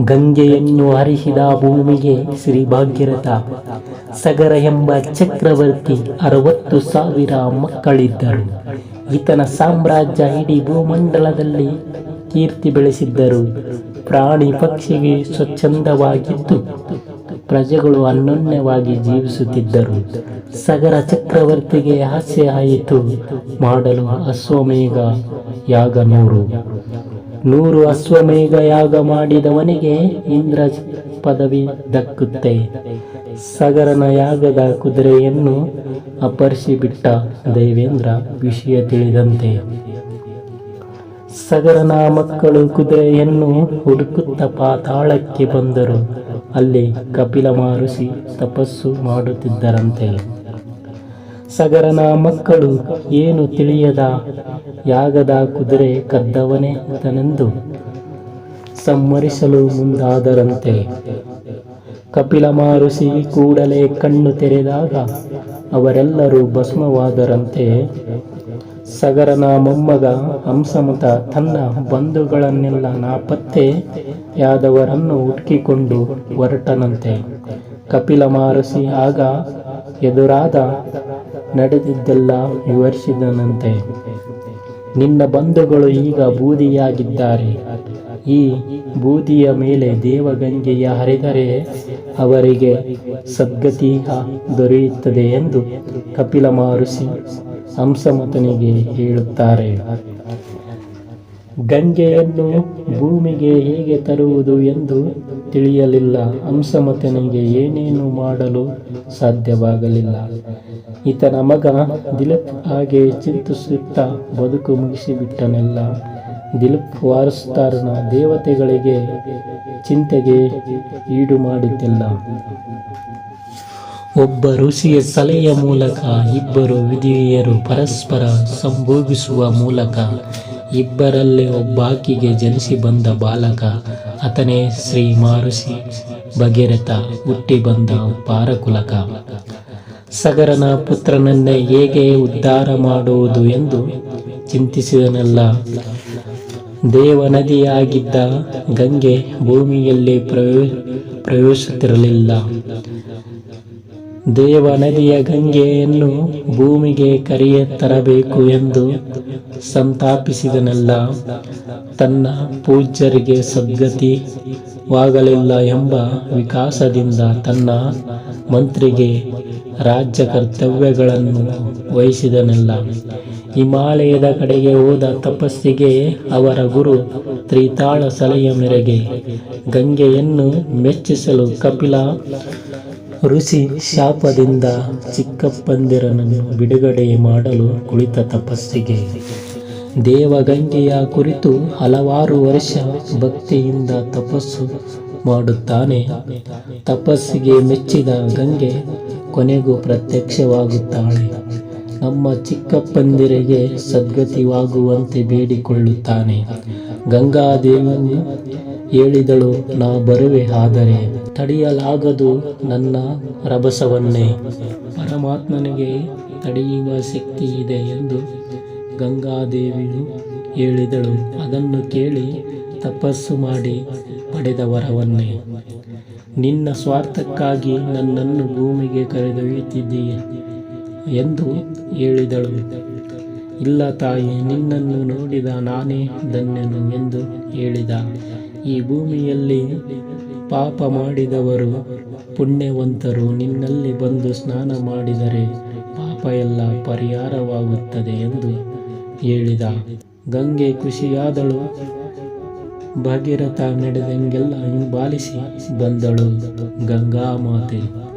ಗಂಗೆಯನ್ನು ಹರಿಸಿದ ಭೂಮಿಗೆ ಶ್ರೀ ಭಾಗ್ಯರಥ ಸಗರ ಎಂಬ ಚಕ್ರವರ್ತಿ ಅರವತ್ತು ಸಾವಿರ ಮಕ್ಕಳಿದ್ದರು. ಈತನ ಸಾಮ್ರಾಜ್ಯ ಇಡೀ ಭೂಮಂಡಲದಲ್ಲಿ ಕೀರ್ತಿ ಬೆಳೆಸಿದ್ದರು. ಪ್ರಾಣಿ ಪಕ್ಷಿಗೆ ಸ್ವಚ್ಛಂದವಾಗಿದ್ದು ಪ್ರಜೆಗಳು ಅನ್ಯೋನ್ಯವಾಗಿ ಜೀವಿಸುತ್ತಿದ್ದರು. ಸಗರ ಚಕ್ರವರ್ತಿಗೆ ಹಾಸ್ಯ ಆಯಿತು. ಮಾಡಲು ಅಶ್ವಮೇಘ ಯಾಗ ನೂರು. ನೂರು ಅಶ್ವಮೇಘ ಯಾಗ ಮಾಡಿದವನಿಗೆ ಇಂದ್ರ ಪದವಿ ದಕ್ಕುತ್ತೆ. ಸಗರನ ಯಾಗದ ಕುದುರೆಯನ್ನು ಅಪರಿಸಿಬಿಟ್ಟ ದೇವೇಂದ್ರ ವಿಷಯ ತಿಳಿದಂತೆ. ಸಗರನ ಮಕ್ಕಳು ಕುದುರೆಯನ್ನು ಹುಡುಕುತ್ತ ಪಾತಾಳಕ್ಕೆ ಬಂದರು. ಅಲ್ಲಿ ಕಪಿಲ ಮಹರ್ಷಿ ತಪಸ್ಸು ಮಾಡುತ್ತಿದ್ದರಂತೆ. ಸಗರನ ಮಕ್ಕಳು ಏನು ತಿಳಿಯದ? ಯಾಗದ ಕುದುರೆ ಕದ್ದವನೇ ತನೆಂದು ಸಂಹರಿಸಲು ಮುಂದಾದರಂತೆ. ಕಪಿಲ ಮಹರ್ಷಿ ಕೂಡಲೇ ಕಣ್ಣು ತೆರೆದಾಗ ಅವರೆಲ್ಲರೂ ಭಸ್ಮವಾದರಂತೆ. ಸಗರನ ಮೊಮ್ಮಗ ಹಂಸಮತ ತನ್ನ ಬಂಧುಗಳನ್ನೆಲ್ಲ ನಾಪತ್ತೆಯಾದವರನ್ನು ಹುಡುಕಿಕೊಂಡು ಹೊರಟನಂತೆ. ಕಪಿಲ ಮಹರ್ಷಿ ಆಗ ಎದುರಾದ ನಡೆದಿದ್ದೆಲ್ಲ ವಿವರಿಸಿದನಂತೆ. ನಿನ್ನ ಬಂಧುಗಳು ಈಗ ಬೂದಿಯಾಗಿದ್ದಾರೆ. ಈ ಬೂದಿಯ ಮೇಲೆ ದೇವಗಂಗೆಯ ಹರಿದರೆ ಅವರಿಗೆ ಸದ್ಗತಿ ದೊರೆಯುತ್ತದೆ ಎಂದು ಕಪಿಲ ಮಹರ್ಷಿ ಹಂಸಮತನಿಗೆ ಹೇಳುತ್ತಾರೆ. ಗಂಗೆಯನ್ನು ಭೂಮಿಗೆ ಹೇಗೆ ತರುವುದು ಎಂದು ತಿಳಿಯಲಿಲ್ಲ. ಹಂಸಮತನಿಗೆ ಏನೇನು ಮಾಡಲು ಸಾಧ್ಯವಾಗಲಿಲ್ಲ. ಈತನ ಮಗ ದಿಲೀಪ್ ಹಾಗೆ ಚಿಂತಿಸುತ್ತಾ ಬದುಕು ಮುಗಿಸಿಬಿಟ್ಟನೆಲ್ಲ. ದಿಲೀಪ್ ವಾರಸ್ತಾರನ ದೇವತೆಗಳಿಗೆ ಚಿಂತೆಗೆ ಈಡು ಮಾಡಿದ್ದಿಲ್ಲ. ಒಬ್ಬ ಋಷಿಯ ಸಲಹೆಯ ಮೂಲಕ ಇಬ್ಬರು ವಿಧಿಯರು ಪರಸ್ಪರ ಸಂಭೋಗಿಸುವ ಮೂಲಕ ಇಬ್ಬರಲ್ಲಿ ಒಬ್ಬಾಕಿಗೆ ಜನಿಸಿ ಬಂದ ಬಾಲಕ, ಆತನೇ ಶ್ರೀ ಮಾರುಸಿ ಭಗೀರಥ ಹುಟ್ಟಿ ಬಂದ ಪಾರಕುಲಕ. ಸಗರನ ಪುತ್ರನನ್ನೇ ಹೇಗೆ ಉದ್ಧಾರ ಮಾಡುವುದು ಎಂದು ಚಿಂತಿಸಿದನೆಲ್ಲ. ದೇವನದಿಯಾಗಿದ್ದ ಗಂಗೆ ಭೂಮಿಯಲ್ಲಿ ಪ್ರವೇ, ಪ್ರವೇಶಿಸುತ್ತಿರಲಿಲ್ಲ. ದೇವ ನದಿಯ ಗಂಗೆಯನ್ನು ಭೂಮಿಗೆ ಕರೆಯ ತರಬೇಕು ಎಂದು ಸಂತಾಪಿಸಿದನೆಲ್ಲ. ತನ್ನ ಪೂಜ್ಯರಿಗೆ ಸದ್ಗತಿವಾಗಲಿಲ್ಲ ಎಂಬ ವಿಕಾಸದಿಂದ ತನ್ನ ಮಂತ್ರಿಗೆ ರಾಜ್ಯ ಕರ್ತವ್ಯಗಳನ್ನು ವಹಿಸಿದನೆಲ್ಲ. ಹಿಮಾಲಯದ ಕಡೆಗೆ ಹೋದ ತಪಸ್ಸಿಗೆ ಅವರ ಗುರು ತ್ರಿತಾಳ ಸಲಹೆಯ ಮೇರೆಗೆ ಗಂಗೆಯನ್ನು ಮೆಚ್ಚಿಸಲು ಕಪಿಲ ಋಷಿ ಶಾಪದಿಂದ ಚಿಕ್ಕಪ್ಪಂದಿರನನ್ನು ಬಿಡುಗಡೆ ಮಾಡಲು ಕುಳಿತ ತಪಸ್ಸಿಗೆ. ದೇವಗಂಗೆಯ ಕುರಿತು ಹಲವಾರು ವರ್ಷ ಭಕ್ತಿಯಿಂದ ತಪಸ್ಸು ಮಾಡುತ್ತಾನೆ. ತಪಸ್ಸಿಗೆ ಮೆಚ್ಚಿದ ಗಂಗೆ ಕೊನೆಗೂ ಪ್ರತ್ಯಕ್ಷವಾಗುತ್ತಾಳೆ. ನಮ್ಮ ಚಿಕ್ಕಪ್ಪಂದಿರಿಗೆ ಸದ್ಗತಿವಾಗುವಂತೆ ಬೇಡಿಕೊಳ್ಳುತ್ತಾನೆ. ಗಂಗಾದೇವಿಯು ಹೇಳಿದಳು, ನಾ ಬರುವೆ, ಆದರೆ ತಡೆಯಲಾಗದು ನನ್ನ ರಭಸವನ್ನೇ. ಪರಮಾತ್ಮನಿಗೆ ತಡೆಯುವ ಶಕ್ತಿ ಇದೆ ಎಂದು ಗಂಗಾದೇವಿಯು ಹೇಳಿದಳು. ಅದನ್ನು ಕೇಳಿ ತಪಸ್ಸು ಮಾಡಿ ಪಡೆದ ವರವನ್ನೇ. ನಿನ್ನ ಸ್ವಾರ್ಥಕ್ಕಾಗಿ ನನ್ನನ್ನು ಭೂಮಿಗೆ ಕರೆದೊಯ್ಯುತ್ತಿದ್ದೀಯ ಎಂದು ಹೇಳಿದಳು. ಇಲ್ಲ ತಾಯಿ, ನಿನ್ನನ್ನು ನೋಡಿದ ನಾನೇ ಧನ್ಯನು ಎಂದು ಹೇಳಿದ. ಈ ಭೂಮಿಯಲ್ಲಿ ಪಾಪ ಮಾಡಿದವರು ಪುಣ್ಯವಂತರು ನಿನ್ನಲ್ಲಿ ಬಂದು ಸ್ನಾನ ಮಾಡಿದರೆ ಪಾಪ ಎಲ್ಲ ಪರಿಹಾರವಾಗುತ್ತದೆ ಎಂದು ಹೇಳಿದ. ಗಂಗೆ ಖುಷಿಯಾದಳು. ಭಾಗೀರಥ ನಡೆದಂಗೆಲ್ಲ ಹಿಂಬಾಲಿಸಿ ಬಂದಳು ಗಂಗಾ ಮಾತೆ.